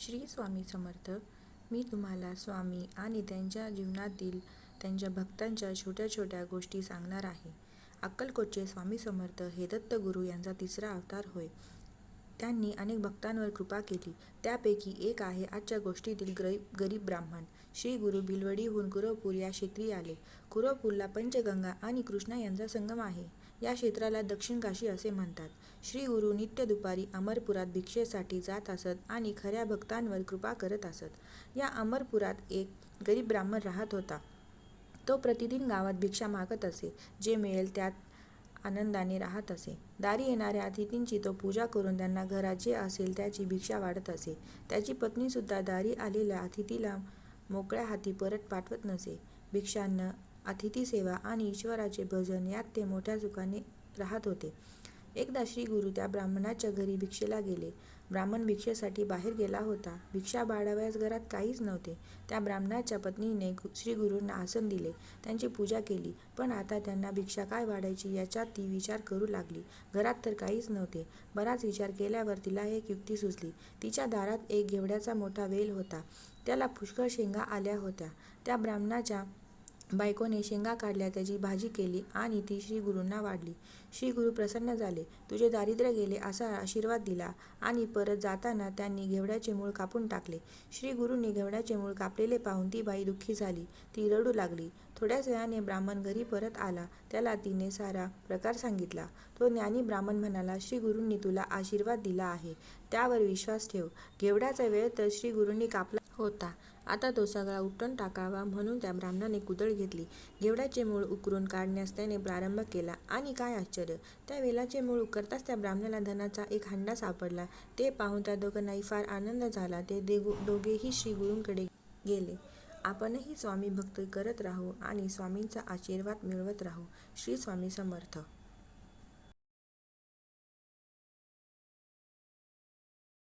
श्री स्वामी समर्थ. मी तुम्हाला स्वामी आणि त्यांच्या जीवनातील त्यांच्या भक्तांच्या छोट्या छोट्या गोष्टी सांगणार आहे. अक्कलकोटचे स्वामी समर्थ हे दत्तगुरू यांचा तिसरा अवतार होय. त्यांनी अनेक भक्तांवर कृपा केली. त्यापैकी एक आहे आजच्या गोष्टीतील गरीब गरीब ब्राह्मण. श्री गुरु भिलवडीहून कुरवपूर या क्षेत्री आले. कुरवपूरला पंचगंगा आणि कृष्णा यांचा संगम आहे. या क्षेत्राला दक्षिण काशी असे म्हणतात. श्री गुरु नित्य दुपारी अमरपुरात भिक्षेसाठी जात असत आणि खऱ्या भक्तांवर कृपा करत असत. या अमरपुरात एक गरीब ब्राह्मण राहत होता. तो प्रतिदिन गावात भिक्षा मागत असे. जे मिळेल त्यात आनंदाने राहत असे. दारी येणाऱ्या अतिथींची तो पूजा करून त्यांना घरात जे असेल त्याची भिक्षा वाढत असे. त्याची पत्नीसुद्धा दारी आलेल्या अतिथीला मोकळ्या हाती परत पाठवत नसे. भिक्षान्न अतिथी सेवा आणि ईश्वराचे भजन यात ते मोठ्या सुखाने राहत होते. एकदा श्री गुरु त्या ब्राह्मणाच्या घरी भिक्षेला गेले. ब्राह्मण भिक्षेसाठी बाहेर गेला होता. भिक्षा बाळाव्यास घरात काहीच नव्हते. त्या ब्राह्मणाच्या पत्नीने श्री गुरूंना आसन दिले. त्यांची पूजा केली. पण आता त्यांना भिक्षा काय वाढायची याच्यात ती विचार करू लागली. घरात तर काहीच नव्हते. बराच विचार केल्यावर तिला एक युक्ती सुचली. तिच्या दारात एक घेवड्याचा मोठा वेल होता. त्याला पुष्कळ शेंगा आल्या होत्या. त्या ब्राह्मणाच्या बायकोने शेंगा काढल्या त्याची भाजी केली आणि ती श्री गुरूंना वाढली. श्री गुरु प्रसन्न झाले. तुझे दारिद्र्य गेले असा आशीर्वाद दिला आणि परत जाताना त्यांनी घेवड्याचे मूळ कापून टाकले. श्रीगुरूंनी घेवड्याचे मूळ कापलेले पाहून ती बाई दुःखी झाली. ती रडू लागली. थोड्याच वेळाने ब्राह्मण घरी परत आला. त्याला तिने सारा प्रकार सांगितला. तो ज्ञानी ब्राह्मण म्हणाला श्री गुरूंनी तुला आशीर्वाद दिला आहे. त्यावर विश्वास ठेव. घेवड्याचा वेळ तर श्री गुरूंनी कापला होता. आता तो सगळा उपटून टाकावा म्हणून त्या ब्राह्मणाने कुदळ घेतली. घेवड्याचे मूळ उकरून काढण्यास त्याने प्रारंभ केला. आणि काय आश्चर्य! त्या वेलाचे मूळ उकरताच त्या ब्राह्मणाला धनाचा एक हंडा सापडला. ते पाहून त्या दोघांनाही फार आनंद झाला. ते दोघेही श्री गुरूंकडे गेले. आपणही स्वामी भक्ती करत राहू आणि स्वामींचा आशीर्वाद मिळवत राहू. श्री स्वामी समर्थ.